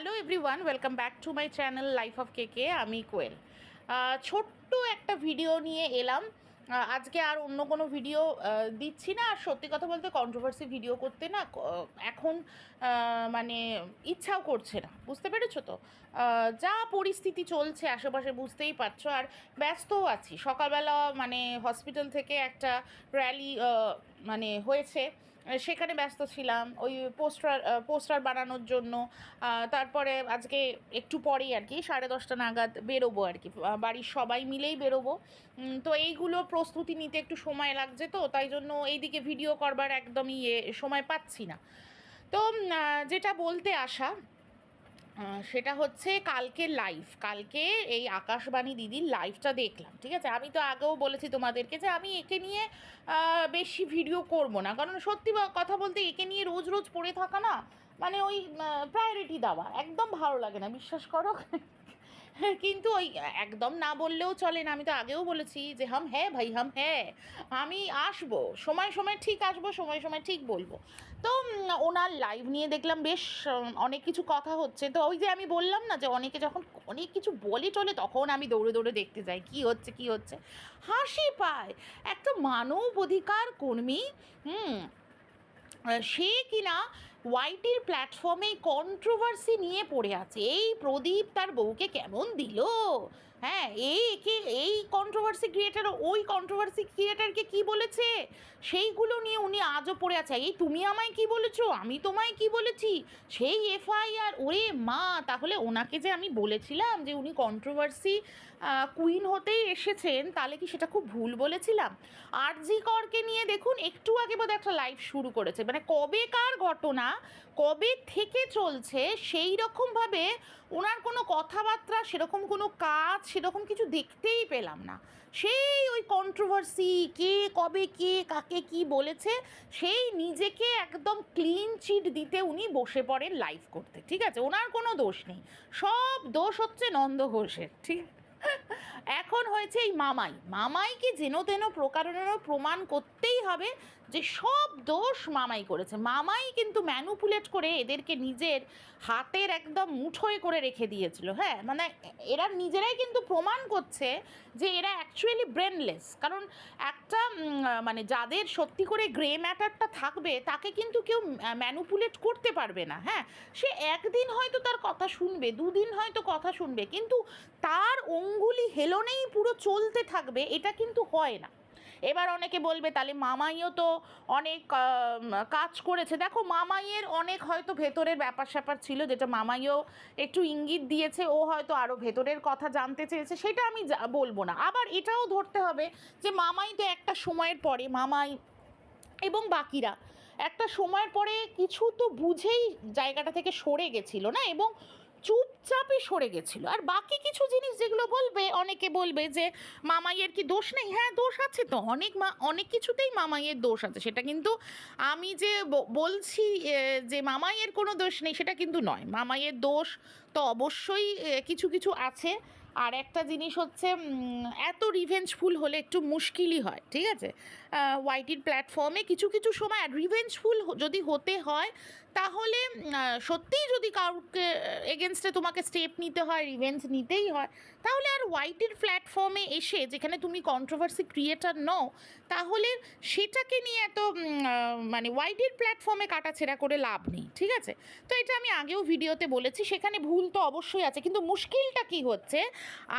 Hello everyone, welcome back to my channel life of K K, আমি কোয়েল। ছোট্ট একটা video নিয়ে এলাম। আজকে আর অন্য কোনো ভিডিও দিচ্ছি না। আর সত্যি কথা বলতে কন্ট্রোভার্সি ভিডিও করতে না এখন মানে ইচ্ছাও করছে না। বুঝতে পেরেছ তো? যা পরিস্থিতি চলছে, আশেপাশে বুঝতেই পারছ। আর ব্যস্তও আছি। সকালবেলা মানে হসপিটাল থেকে একটা র্যালি মানে হয়েছে। সেখানে ব্যস্ত ছিলাম, ওই পোস্টার পোস্টার বানানোর জন্য। তারপরে আজকে একটু পরেই আর কি, সাড়ে দশটা নাগাদ বেরোবো আর কি। বাড়ির সবাই মিলেই বেরোবো। তো এইগুলো প্রস্তুতি নিতে একটু সময় লাগছে তো, তাই জন্য এইদিকে ভিডিও করবার একদমই ইয়ে সময় পাচ্ছি না। তো যেটা বলতে আসা সেটা হচ্ছে কালকে লাইভ কালকে এই আকাশবাণী দিদির লাইভটা দেখলাম, ঠিক আছে? আমি তো আগেও বলেছি তোমাদেরকে যে আমি একে নিয়ে বেশি ভিডিও করব না। কারণ সত্যি কথা বলতে একে নিয়ে রোজ রোজ পড়ে থাকা না মানে ওই প্রায়োরিটি দেওয়া। একদম ভালো লাগে না, বিশ্বাস করো? কিন্তু ওই, একদম না বললেও চলে না। আমি তো আগেও বলেছি যে, হাম হ্যাঁ ভাই, হাম হ্যাঁ। আমি আসব। সময় সময় ঠিক আসব, সময় সময় ঠিক বলব। তো ওনার লাইভ নিয়ে দেখলাম বেশ অনেক কিছু কথা হচ্ছে। তো ওই যে আমি বললাম না যে, অনেকে যখন অনেক কিছু বলে চলে তখন আমি দৌড়ে দৌড়ে দেখতে যাই। কি হচ্ছে কি হচ্ছে? হাসি পায়। একটা মানব অধিকার কর্মী, হুম সে কিনা ওয়াইটির প্ল্যাটফর্মে কন্ট্রোভার্সি নিয়ে পড়ে আছে। এই প্রদীপ তার বউকে কেমন দিল? হ্যাঁ এই একে এই কন্ট্রোভার্সি ক্রিয়েটার ওই কন্ট্রোভার্সি ক্রিয়েটারকে কি বলেছে? সেইগুলো নিয়ে উনি আজও পড়ে আছে। এই তুমি আমায় কি বলেছ? আমি তোমায় কি বলেছি? সেই এফআইআর, ওরে মা, তাহলে ওনাকে যে আমি বলেছিলাম যে উনি কন্ট্রোভার্সি কুইন হতেই এসেছেন, তাহলে কি সেটা খুব ভুল বলেছিলাম? আরজি করকে নিয়ে দেখুন, একটু আগে বোধহয় একটা লাইভ শুরু করেছে। মানে কবেকার ঘটনা, কবে থেকে চলছে, সেই রকমভাবে ওনার কোনো কথাবার্তা, সেরকম কোনো কাজ, সেরকম কিছু দেখতেই পেলাম না। সেই ওই কন্ট্রোভার্সি কে কবে কে, কাকে কি বলেছে, সেই নিজেকে একদম ক্লিন চিট দিতে উনি বসে পড়েন লাইভ করতে, ঠিক আছে? ওনার কোনো দোষ নেই। সব দোষ হচ্ছে নন্দ ঘোষের, ঠিক? এখন হয়েছে এই মামাই। মামাইকে যেন তেন প্রকারেণ প্রমাণ করতেই হবে যে সব দোষ মামাই করেছে। মামাই কিন্তু ম্যানুপুলেট করে এদেরকে নিজের হাতের একদম মুঠোয় করে রেখে দিয়েছিল হ্যাঁ? মানে এরা নিজেরাই কিন্তু প্রমাণ করছে যে এরা অ্যাকচুয়ালি ব্রেনলেস কারণ একটা মানে যাদের সত্যি করে গ্রে ম্যাটারটা থাকবে, তাকে কিন্তু কেউ ম্যানুপুলেট করতে পারবে না হ্যাঁ? সে একদিন হয়তো তার কথা শুনবে, দুদিন হয়তো কথা শুনবে, কিন্তু তার অঙ্গুলি হেলনেই পুরো চলতে থাকবে, এটা কিন্তু হয় না। এবার অনেকে বলবে, তাহলে মামাইও তো অনেক কাজ করেছে। দেখো, মামাইয়ের অনেক হয়তো ভেতরের ব্যাপার স্যাপার ছিল, যেটা মামাইও একটু ইঙ্গিত দিয়েছে, ও হয়তো আরও ভেতরের কথা জানতে চেয়েছে, সেটা আমি বলব না। আবার এটাও ধরতে হবে যে, মামাই তো একটা সময়ের পরে, মামাই এবং বাকিরা, একটা সময়ের পরে কিছু তো বুঝেই জায়গাটা থেকে সরে গেছিল, না? এবং চুপচাপই সরে গেছিল। আর বাকি কিছু জিনিস যেগুলো বলবে, অনেকে বলবে যে, মামাইয়ের কি দোষ নেই? হ্যাঁ দোষ আছে তো। অনেক মা, অনেক কিছুতেই মামাইয়ের দোষ আছে। সেটা কিন্তু আমি যে বলছি যে মামাইয়ের কোনো দোষ নেই, সেটা কিন্তু নয়। মামাইয়ের দোষ তো অবশ্যই কিছু কিছু আছে। আর একটা জিনিস হচ্ছে এত রিভেঞ্জফুল হলে একটু মুশকিলই হয়, ঠিক আছে? ওয়াইটির প্ল্যাটফর্মে কিছু কিছু সময় রিভেঞ্জফুল যদি হতে হয় তাহলে সত্যিই যদি কাউকে এগেনস্টে তোমাকে স্টেপ নিতে হয় রিভেঞ্জ নিতেই হয়, তাহলে আর ওয়াইটির প্ল্যাটফর্মে এসে, যেখানে তুমি কন্ট্রোভার্সি ক্রিয়েটার নও, তাহলে সেটাকে নিয়ে এত মানে ওয়াইটির প্ল্যাটফর্মে কাটাছেড়া করে লাভ নেই, ঠিক আছে? তো এটা আমি আগেও ভিডিওতে বলেছি, সেখানে ভুল তো অবশ্যই আছে, কিন্তু মুশকিলটা কি হচ্ছে,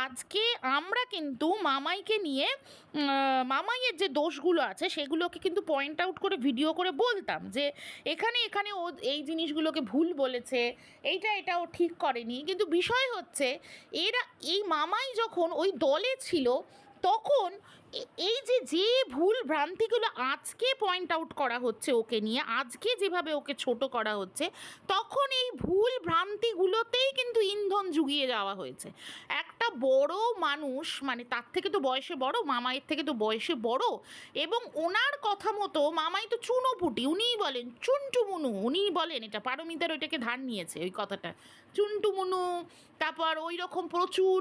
আজকে আমরা কিন্তু মামাইকে নিয়ে মামাইয়ের যে দোষগুলো আছে, সেগুলোকে কিন্তু পয়েন্ট আউট করে ভিডিও করে বলতাম যে, এখানে এখানে ও এই জিনিসগুলোকে ভুল বলেছে, এইটা এটাও ঠিক করেনি। কিন্তু বিষয় হচ্ছে, এরা, এই মামাই যখন ওই দলে ছিল, তখন এই যে যে ভুল ভ্রান্তিগুলো আজকে পয়েন্ট আউট করা হচ্ছে ওকে নিয়ে, আজকে যেভাবে ওকে ছোট করা হচ্ছে, তখন এই ভুল ভ্রান্তিগুলোতেই কিন্তু ইন্ধন জুগিয়ে যাওয়া হয়েছে। একটা বড় মানুষ মানে তার থেকে তো বয়সে বড়, মামাইয়ের থেকে তো বয়সে বড়, এবং ওনার কথা মতো মামাই তো চুনোপুটি, উনিই বলেন, চুনটুমুনু, উনিই বলেন এটা, পারমিতার ওইটাকে ধার নিয়েছে ওই কথাটা। চুনটুমুনু, তারপর ওই রকম প্রচুর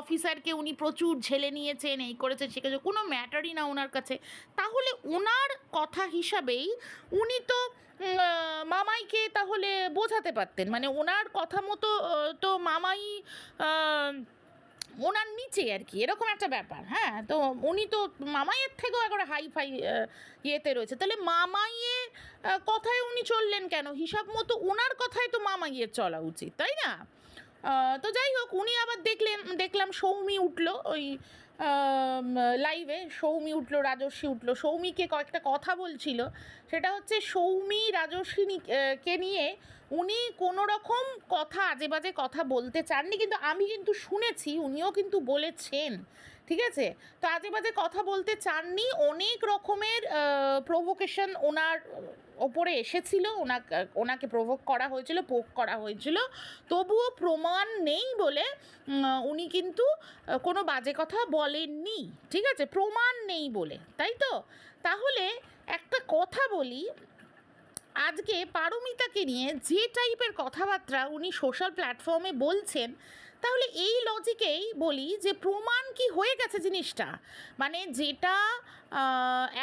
অফিসারকে উনি প্রচুর ঝেলে নিয়েছেন, এই করেছেন, সে কোনো ম্যাটারই না ওনার কাছে। তাহলে ওনার কথা হিসাবেই উনি তো মামাইকে তাহলে বোঝাতে পারতেন। মানে ওনার কথা মতো তো মামাই ওনার নিচে আর কি। এরকম একটা ব্যাপার হ্যাঁ? তো উনি তো মামাইয়ের থেকেও একবারে হাই ফাই ইয়েতে রয়েছে। তাহলে মামাইয়ে কথায় উনি চললেন কেন? হিসাব মতো ওনার কথায় তো মামাইয়ের চলা উচিত, তাই না? তো যাই হোক, উনি আবার দেখলেন, দেখলাম সৌমি উঠল ওই লাইভে সৌমি উঠল রাজস্বী উঠল। সৌমিকে কয়েকটা কথা বলছিল। সেটা হচ্ছে সৌমি রাজস্বী নি- কে নিয়ে উনি কোনো রকম কথা আজে বাজে কথা বলতে চাননি। কিন্তু আমি কিন্তু শুনেছি, উনিও কিন্তু বলেছেন ঠিক আছে? তো আজে বাজে কথা বলতে চাননি। অনেক রকমের প্রভোকেশন ওনার ওপরে এসেছিল। ওনাকে ওনাকে প্রভোগ করা হয়েছিল পোক করা হয়েছিল। তবুও প্রমাণ নেই বলে উনি কিন্তু কোনো বাজে কথা বলেননি। ঠিক আছে? প্রমাণ নেই বলে, তাই তো? তাহলে একটা কথা বলি। আজকে পারমিতাকে নিয়ে যে টাইপের কথাবার্তা উনি সোশ্যাল প্ল্যাটফর্মে বলছেন তাহলে এই লজিকেই বলি যে প্রমাণ কি হয়ে গেছে জিনিসটা? মানে যেটা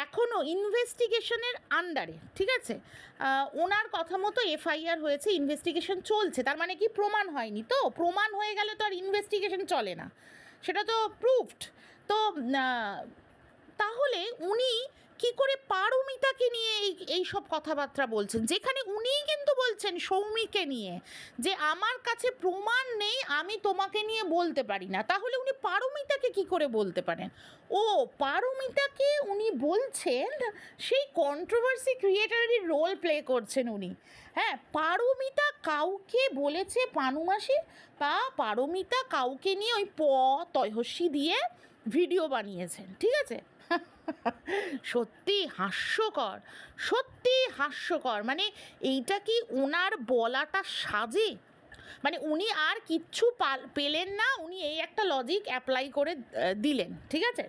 এখনও ইনভেস্টিগেশনের আন্ডারে ঠিক আছে? ওনার কথা মতো এফআইআর হয়েছে ইনভেস্টিগেশন চলছে। তার মানে কি প্রমাণ হয়নি তো? প্রমাণ হয়ে গেলে তো আর ইনভেস্টিগেশন চলে না। সেটা তো প্রুফড তো তাহলে উনি কি করে পারমিতাকে নিয়ে এই এই সব কথাবার্তা বলছেন? যেখানে উনিই কিন্তু বলছেন সৌমিকে নিয়ে যে আমার কাছে প্রমাণ নেই, আমি তোমাকে নিয়ে বলতে পারি না। তাহলে উনি পারমিতাকে কি করে বলতে পারেন? ও, পারমিতাকে উনি বলছেন সেই কন্ট্রোভার্সি ক্রিয়েটারেরই রোল প্লে করছেন উনি। হ্যাঁ পারমিতা কাউকে বলেছে পানুমাসি বা পারমিতা কাউকে নিয়ে ওই প তয়হস্যি দিয়ে ভিডিও বানিয়েছেন, ঠিক আছে? সত্যি হাস্যকর সত্যি হাস্যকর। মানে এইটা কি ওনার বলাটা সাজে? মানে উনি আর কিচ্ছু পেলেন না, উনি এই একটা লজিক অ্যাপ্লাই করে দিলেন, ঠিক আছে?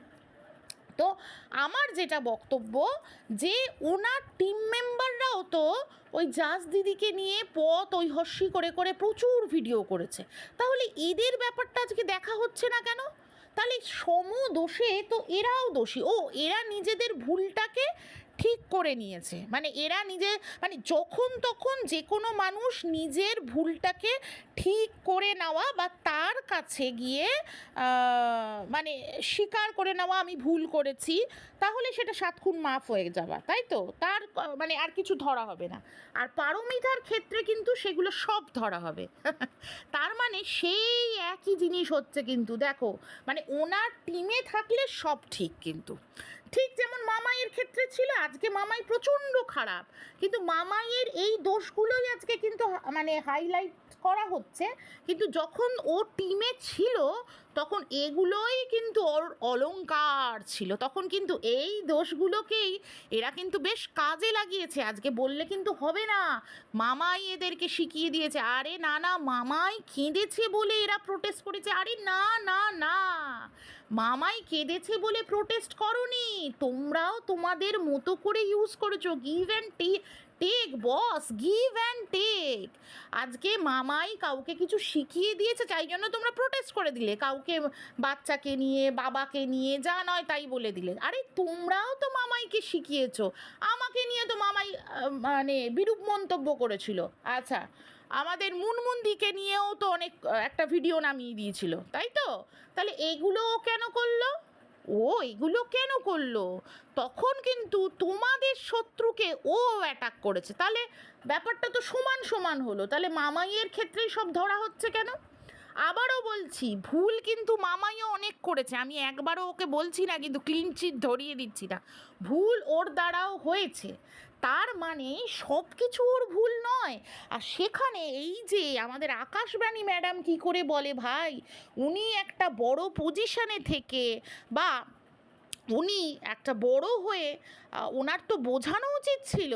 তো আমার যেটা বক্তব্য, যে ওনার টিম মেম্বাররাও তো ওই জাজ দিদিকে নিয়ে পথ ওই হস্যি করে করে প্রচুর ভিডিও করেছে। তাহলে এদের ব্যাপারটা আজকে দেখা হচ্ছে না কেন? তাহলে সম দোষে তো এরাও দোষী। ও, এরা নিজেদের ভুলটাকে ঠিক করে নিয়েছে। মানে এরা নিজে মানে যখন তখন যে কোনো মানুষ নিজের ভুলটাকে ঠিক করে নেওয়া বা কাছে গিয়ে মানে স্বীকার করে নেওয়া আমি ভুল করেছি, তাহলে সেটা সাত খুন মাফ হয়ে যাওয়া, তাই তো? তার মানে আর কিছু ধরা হবে না। আর পারমিতার ক্ষেত্রে কিন্তু সেগুলো সব ধরা হবে। তার মানে সেই একই জিনিস হচ্ছে কিন্তু, দেখো মানে ওনার টিমে থাকলে সব ঠিক কিন্তু। ঠিক যেমন মামাইয়ের ক্ষেত্রে ছিল, আজকে মামাই প্রচণ্ড খারাপ। কিন্তু মামাইয়ের এই দোষগুলোই আজকে কিন্তু মানে হাইলাইট করা হচ্ছে, কিন্তু যখন ও টিমে ছিল, তখন এগুলোই কিন্তু ওর অলংকার ছিল। তখন কিন্তু এই দোষগুলোকেই এরা কিন্তু বেশ কাজে লাগিয়েছে। আজকে বললে কিন্তু হবে না। মামাই এদেরকে শিখিয়ে দিয়েছে। আরে না না, মামাই কেঁদেছে বলে এরা প্রোটেস্ট করেছে। আরে না না না, মামাই কেঁদেছে বলে প্রোটেস্ট করনি। তোমরাও তোমাদের মতো করে ইউজ করেছ। Give and take boss give and take আজকে মামাই কাউকে কিছু শিখিয়ে দিয়েছে তাই জন্য তোমরা প্রোটেস্ট করে দিলে। কাউকে বাচ্চাকে নিয়ে, বাবাকে নিয়ে, যা নয় তাই বলে দিলে। আরে, তোমরাও তো মামাইকে শিখিয়েছো। আমাকে নিয়ে তো মামাই মানে বিরূপ মন্তব্য করেছিল। আচ্ছা আমাদের মুনমুন্দিকে নিয়েও তো অনেক একটা ভিডিও নামিয়ে দিয়েছিল, তাই তো? তাহলে এগুলো ও কেন করল? ও এগুলো কেন করল? তখন কিন্তু তোমাদের শত্রুকে ও অ্যাটাক করেছে। তাহলে ব্যাপারটা তো সমান সমান হলো। তাহলে মামাইয়ের ক্ষেত্রেই সব ধরা হচ্ছে কেন? আবারও বলছি, ভুল কিন্তু মামাইও অনেক করেছে। আমি একবারও ওকে বলছি না, কিন্তু ক্লিন চিট ধরিয়ে দিচ্ছি না। ভুল ওর দ্বারাও হয়েছে। তার মানে সব কিছু ওর ভুল নয়। আর সেখানে এই যে আমাদের আকাশবাণী ম্যাডাম কি করে বলে ভাই, উনি একটা বড় পজিশনে থেকে বা উনি একটা বড় হয়ে ওনার তো বোঝানো উচিত ছিল।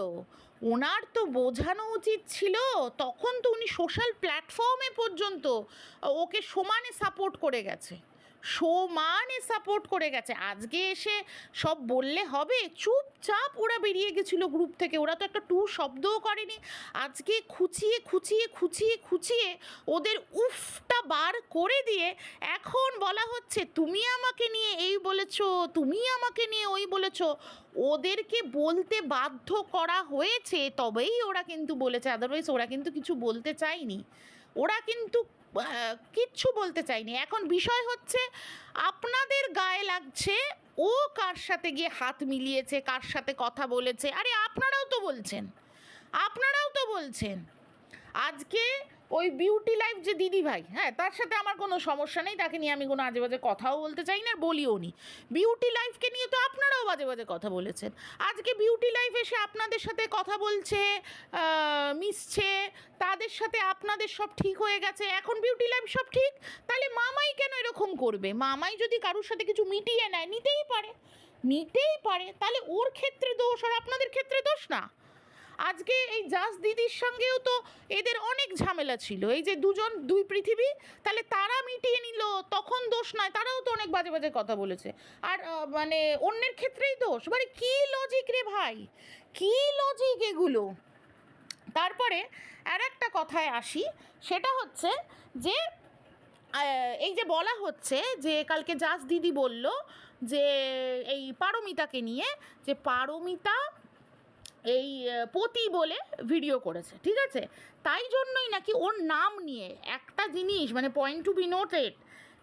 ওনার তো বোঝানো উচিত ছিল, তখন তো উনি সোশ্যাল প্ল্যাটফর্মে পর্যন্ত, ওকে সমানে সাপোর্ট করে গেছে। সমানে সাপোর্ট করে গেছে। আজকে এসে সব বললে হবে, চুপচাপ ওরা বেরিয়ে গেছিল গ্রুপ থেকে। ওরা তো একটা টু শব্দও করেনি। আজকে খুঁচিয়ে খুঁচিয়ে খুঁচিয়ে খুঁচিয়ে ওদের উফটা বার করে দিয়ে এখন বলা হচ্ছে, তুমি আমাকে নিয়ে এই বলেছ, তুমি আমাকে নিয়ে ওই বলেছ। ওদেরকে বলতে বাধ্য করা হয়েছে, তবেই ওরা কিন্তু বলেছে। আদারওয়াইজ ওরা কিন্তু কিছু বলতে চায়নি। ওরা কিন্তু কিচ্ছু বলতে চাইনি। এখন বিষয় হচ্ছে, আপনাদের গায়ে লাগছে, ও কার সাথে গিয়ে হাত মিলিয়েছে, কার সাথে কথা বলেছে? আরে, আপনারাও তো বলছেন। আপনারাও তো বলছেন। আজকে ওই বিউটি লাইফ যে দিদি ভাই হ্যাঁ তার সাথে আমার কোনো সমস্যা নেই, তাকে নিয়ে আমি কোনো আজে বাজে কথাও বলতে চাই না বলিও নি। বিউটি লাইফকে নিয়ে তো আপনারাও বাজে বাজে কথা বলেছেন। আজকে বিউটি লাইফ এসে আপনাদের সাথে কথা বলছে মিশছে, তাদের সাথে আপনাদের সব ঠিক হয়ে গেছে, এখন বিউটি লাইফ সব ঠিক? তাহলে মামাই কেন এরকম করবে? মামাই যদি কারোর সাথে কিছু মিটিয়ে নেয়, নিতেই পারে নিতেই পারে, তাহলে ওর ক্ষেত্রে দোষ আর আপনাদের ক্ষেত্রে দোষ না। আজকে এই জাস দিদির সঙ্গেও তো এদের অনেক ঝামেলা ছিল। এই যে দুজন, দুই পৃথিবী, তাহলে তারা মিটিয়ে নিল, তখন দোষ নয় তারাও তো অনেক বাজে বাজে কথা বলেছে। আর মানে অন্যের ক্ষেত্রেই দোষ। মানে কী লজিক রে ভাই? কী লজিক এগুলো? তারপরে আর একটা কথায় আসি। সেটা হচ্ছে যে এই যে বলা হচ্ছে যে, কালকে জাস দিদি বলল যে, এই পারমিতাকে নিয়ে, যে পারমিতা এই পতি বলে ভিডিও করেছে, ঠিক আছে? তাই জন্যই নাকি ওর নাম নিয়ে একটা জিনিস মানে পয়েন্ট টু বি নোটেড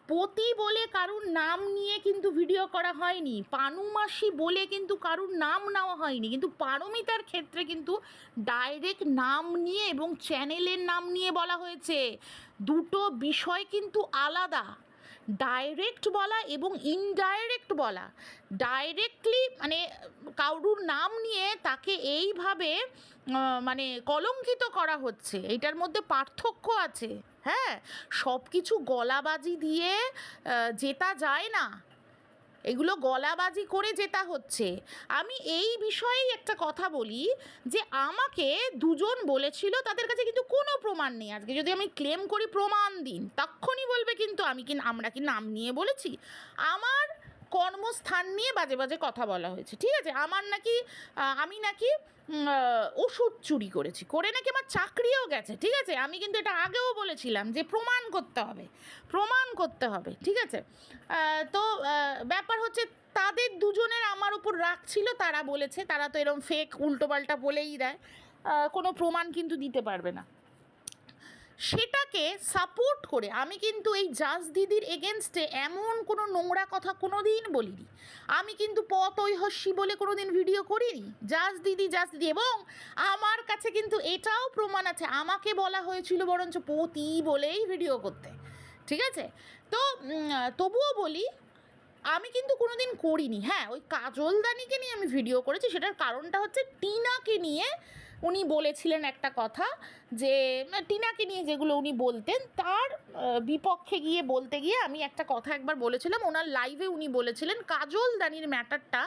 পতি বলে কারুর নাম নিয়ে কিন্তু ভিডিও করা হয়নি পানুমাসি বলে কিন্তু কারুর নাম নেওয়া হয়নি, কিন্তু পারমিতার ক্ষেত্রে কিন্তু ডাইরেক্ট নাম নিয়ে এবং চ্যানেলের নাম নিয়ে বলা হয়েছে। দুটো বিষয় কিন্তু আলাদা। ডাইরেক্ট বলা এবং ইনডাইরেক্ট বলা। ডাইরেক্টলি মানে কারুর নাম নিয়ে তাকে এইভাবে মানে কলঙ্কিত করা হচ্ছে। এইটার মধ্যে পার্থক্য আছে। হ্যাঁ? সব কিছু গলাবাজি দিয়ে জেতা যায় না। এগুলো গলাবাজি করে জেতা হচ্ছে। আমি এই বিষয়েই একটা কথা বলি যে আমাকে দুজন বলেছিল, তাদের কাছে কিন্তু কোনো প্রমাণ নেই আজকে। যদি আমি ক্লেম করি প্রমাণ দিন তখনই বলবে কিন্তু আমি কি, আমরা কি নাম নিয়ে বলেছি? আমার কর্মস্থান নিয়ে বাজে বাজে কথা বলা হয়েছে, ঠিক আছে? আমার নাকি আমি নাকি ওষুধ চুরি করেছি, করে নাকি আমার চাকরিও গেছে, ঠিক আছে? আমি কিন্তু এটা আগেও বলেছিলাম যে প্রমাণ করতে হবে, প্রমাণ করতে হবে, ঠিক আছে? তো ব্যাপার হচ্ছে তাদের দুজনের আমার উপর রাগ ছিল, তারা বলেছে, তারা তো এরকম ফেক উল্টোপাল্টা বলেই দেয় কোনো প্রমাণ কিন্তু দিতে পারবে না। সেটাকে সাপোর্ট করে, আমি কিন্তু এই জাজ দিদির এগেনস্টে এমন কোনো নোংরা কথা কোনো দিন বলিনি। আমি কিন্তু পথ ঐহস্যি বলে কোনো দিন ভিডিও করিনি। জাজ দিদি জাজ দিদি, এবং আমার কাছে কিন্তু এটাও প্রমাণ আছে। আমাকে বলা হয়েছিল বরঞ্চ পতি বলেই ভিডিও করতে। ঠিক আছে? তো তবুও বলি, আমি কিন্তু কোনো দিন করিনি। হ্যাঁ ওই কাজলদানিকে নিয়ে আমি ভিডিও করেছি। সেটার কারণটা হচ্ছে টিনাকে নিয়ে উনি বলেছিলেন একটা কথা। যে টিনাকে নিয়ে যেগুলো উনি বলতেন, তার বিপক্ষে গিয়ে বলতে গিয়ে আমি একটা কথা একবার বলেছিলাম, ওনার লাইভে উনি বলেছিলেন কাজলদানির ম্যাটারটা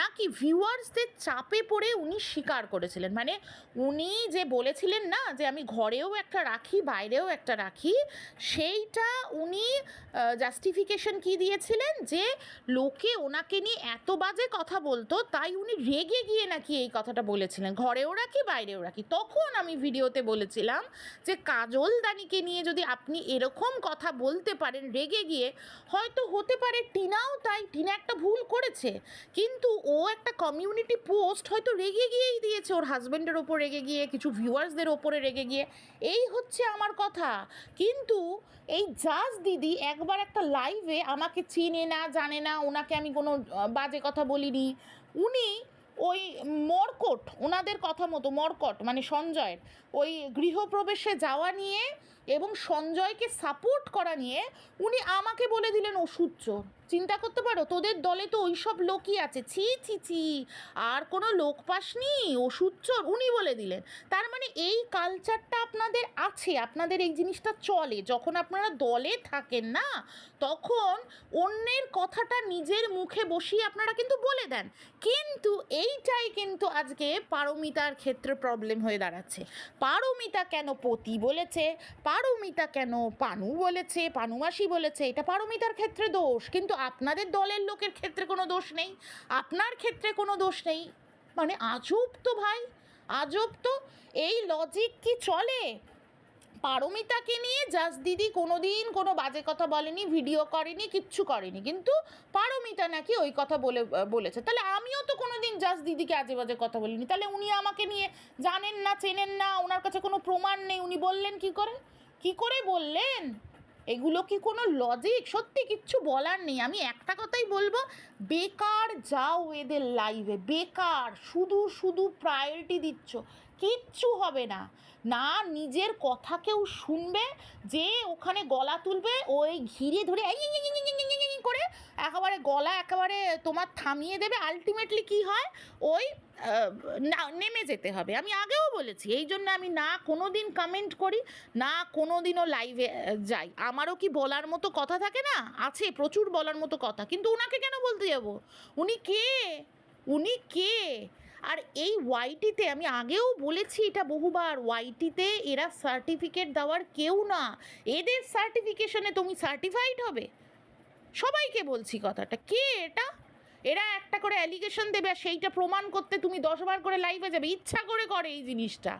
নাকি ভিউয়ার্সদের চাপে পড়ে উনি স্বীকার করেছিলেন? মানে উনি যে বলেছিলেন না, যে আমি ঘরেও একটা রাখি, বাইরেও একটা রাখি, সেইটা উনি জাস্টিফিকেশন কি দিয়েছিলেন? যে লোকে ওনাকে নিয়ে এত বাজে কথা বলতো, তাই উনি রেগে গিয়ে নাকি এই কথাটা বলেছিলেন, ঘরেও রাখি, বাইরেও রাখি। তখন আমি ভিডিওতে বলেছিলাম যে কাজল দানিকে নিয়ে যদি আপনি এরকম কথা বলতে পারেন রেগে গিয়ে, হয়তো হতে পারে টিনাও তাই, টিনা একটা ভুল করেছে। কিন্তু ও একটা কমিউনিটি পোস্ট হয়তো রেগে গিয়েই দিয়েছে ওর হাজব্যান্ডের ওপর রেগে গিয়ে, কিছু ভিউয়ার্সদের ওপরে রেগে গিয়ে। এই হচ্ছে আমার কথা। কিন্তু এই জাজ দিদি একবার একটা লাইভে আমাকে চিনে না, জানে না ওনাকে আমি কোনো বাজে কথা বলিনি। উনি ওই মর্কট, ওনাদের কথা মতো মর্কট মানে সঞ্জয়ের, ওই গৃহপ্রবেশে যাওয়া নিয়ে এবং সঞ্জয়কে সাপোর্ট করা নিয়ে উনি আমাকে বলে দিলেন ওষুধ চোর। চিন্তা করতে পারো, তোদের দলে তো ওই সব লোকই আছে। ছি ছি ছি, আর কোনো লোক পাসনি, ওষুধ চোর, উনি বলে দিলেন। তার মানে এই কালচারটা আপনাদের আছে, আপনাদের এই জিনিসটা চলে। যখন আপনারা দলে থাকেন না, তখন অন্যের কথাটা নিজের মুখে বসিয়ে আপনারা কিন্তু বলে দেন। কিন্তু এইটাই কিন্তু আজকে পারমিতার ক্ষেত্রে প্রবলেম হয়ে দাঁড়াচ্ছে। পারমিতা কেন পতি বলেছে? পারমিতা কেন পানু বলেছে? পানুমাসি বলেছে? এটা পারমিতার ক্ষেত্রে দোষ। কিন্তু আপনাদের দলের লোকের ক্ষেত্রে কোনো দোষ নেই, আপনার ক্ষেত্রে কোনো দোষ নেই। মানে আজব তো ভাই, আজব তো। এই লজিক কি চলে? পারমিতাকে নিয়ে জাস দিদি কোনো দিন কোনো বাজে কথা বলেনি ভিডিও করেনি, কিচ্ছু করেনি। কিন্তু পারমিতা নাকি ওই কথা বলে, বলেছে। তাহলে আমিও তো কোনো দিন জাস দিদিকে আজে বাজে কথা বলিনি। তাহলে উনি আমাকে নিয়ে জানেন না, চেনেন না, ওনার কাছে কোনো প্রমাণ নেই। উনি বললেন কি করে? কি করে বললেন? এগুলো কি কোনো লজিক সত্যি কিচ্ছু বলার নেই। আমি একটা কথাই বলব, বেকার যাও এদের লাইভে বেকার, শুধু শুধু প্রায়োরিটি দিচ্ছ। কিচ্ছু হবে না না নিজের কথা কেউ শুনবে যে ওখানে গলা তুলবে ওই ঘিরে ধরে করে একেবারে গলা একেবারে তোমার থামিয়ে দেবে আলটিমেটলি কি হয় ওই না নেমে যেতে হবে আমি আগেও বলেছি এই জন্য আমি না কোনো দিন কমেন্ট করি না কোনো দিনও লাইভে যাই আমারও কি বলার মতো কথা থাকে না আছে প্রচুর বলার মতো কথা কিন্তু ওনাকে কেন বলতে যাব উনি কে উনি কে আর এই ওয়াইটিতে আমি আগেও বলেছি, এটা বহুবার ওয়াইটিতে এরা সার্টিফিকেট দেওয়ার কেউ না। এদের সার্টিফিকেশনে তুমি সার্টিফাইড হবে। সবাইকে বলছি কথাটা, কে এটা? এরা একটা করে অ্যালিগেশন দেবে আর সেইটা প্রমাণ করতে তুমি দশবার করে লাইভে যাবে। ইচ্ছা করে করে এই জিনিসটা।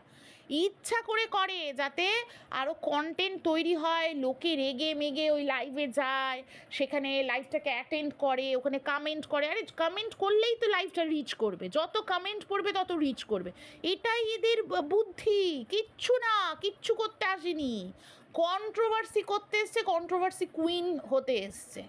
ইচ্ছা করে করে যাতে আরও কন্টেন্ট তৈরি হয়, লোকে রেগে মেগে ওই লাইভে যায়, সেখানে লাইভটাকে অ্যাটেন্ড করে, ওখানে কমেন্ট করে। আরে কমেন্ট করলেই তো লাইভটা রিচ করবে। যত কমেন্ট করবে তত রিচ করবে। এটাই এদের বুদ্ধি। কিচ্ছু না, কিচ্ছু করতে আসেনি। কন্ট্রোভার্সি করতে এসছে কন্ট্রোভার্সি কুইন হতে এসছে।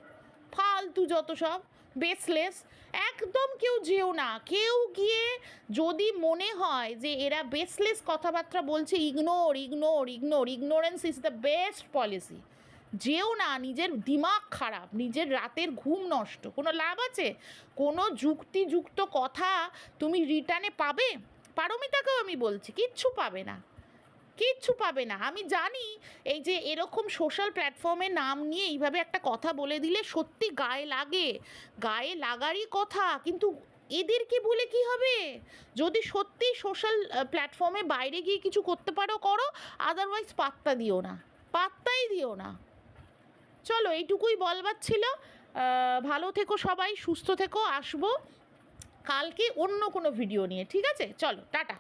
ফালতু যত সব। বেসলেস, একদম কেউ যেও না। কেউ গিয়ে যদি মনে হয় যে এরা বেসলেস কথাবার্তা বলছে ignore ignore ignore ignorance is the best policy যেও না, নিজের দিমাগ খারাপ, নিজের রাতের ঘুম নষ্ট। কোনো লাভ আছে? কোনো যুক্তিযুক্ত কথা তুমি রিটার্নে পাবে? পারমিতাকেও আমি বলছি, কিচ্ছু পাবে না। কিচ্ছু পাবে না। আমি জানি এই যে এরকম সোশ্যাল প্ল্যাটফর্মে নাম নিয়ে এইভাবে একটা কথা বলে দিলে সত্যি গায়ে লাগে। গায়ে লাগারই কথা, কিন্তু এদেরকে বলে কি হবে? যদি সত্যি সোশ্যাল প্ল্যাটফর্মে বাইরে গিয়ে কিছু করতে পারো, করো আদারওয়াইজ পাত্তা দিও না। পাত্তাই দিও না। চলো, এইটুকুই বলবার ছিল। ভালো থেকো সবাই, সুস্থ থেকো, আসব। কালকে অন্য কোনো ভিডিও নিয়ে, ঠিক আছে? চলো, টাটা।